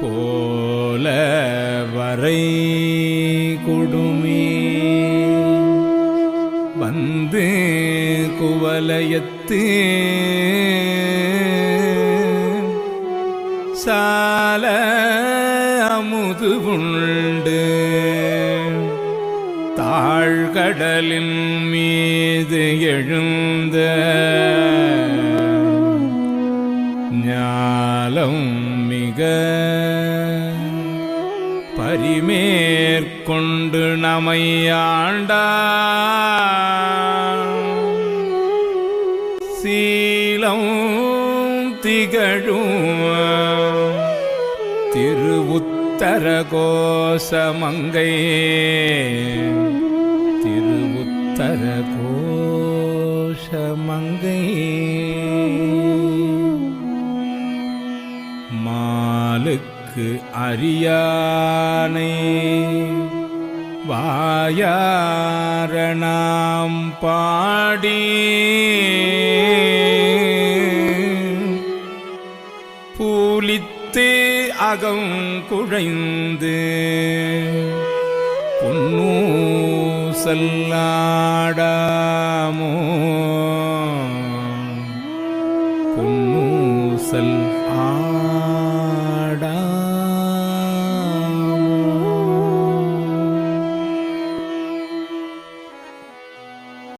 கோல வரை குடுமி. வந்து குவலயத்து. சால அமுது உண்டு. தாழ்கடலின் மீது எழுந்த ஞாலம் மிக பரிமேற்கொண்டு நமை சீலம் திகழும் திருவுத்தர கோசமங்கை திருவுத்தர கோஷமங்கை அறியானை. வாயாரணாம் பாடி. பூலித்து அகம் குழைந்து பொன்னூசல்லாடாமோ. பொன்னூசல் ஆ